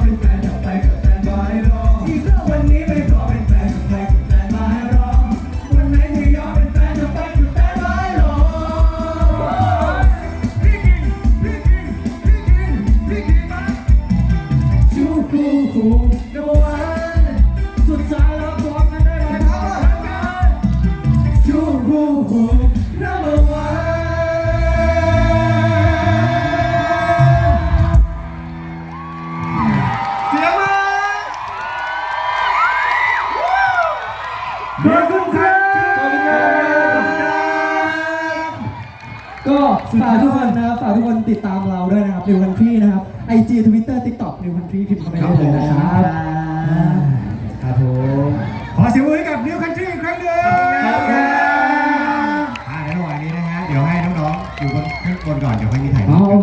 เป็วันนี้ไม่ขอเป็นแฟนกับแฟนมาให้รอวันไหนที่ยอมเป็นแฟนกับแฟนมาให้รอพี่กินพี่กินพี่กินพี่กินมาชูกู ขอบคุณครับขอบคุณครับก็ฝากทุกคนนะครับฝากทุกคนติดตามเราด้วยนะครับ New Country นะครับ IG Twitter TikTok New Country พิมพ์เข้าไปได้เลยนะครับครับผมขอเสียงปรบมือให้กับนิวคันทรีอีกครั้งหนึ่งขอบคุณครับ อ่าในระหว่างนี้นะฮะเดี๋ยวให้น้องๆอยู่บนข้างบนก่อนเดี๋ยวค่อยมีถ่ายรูอ๋ปอกัน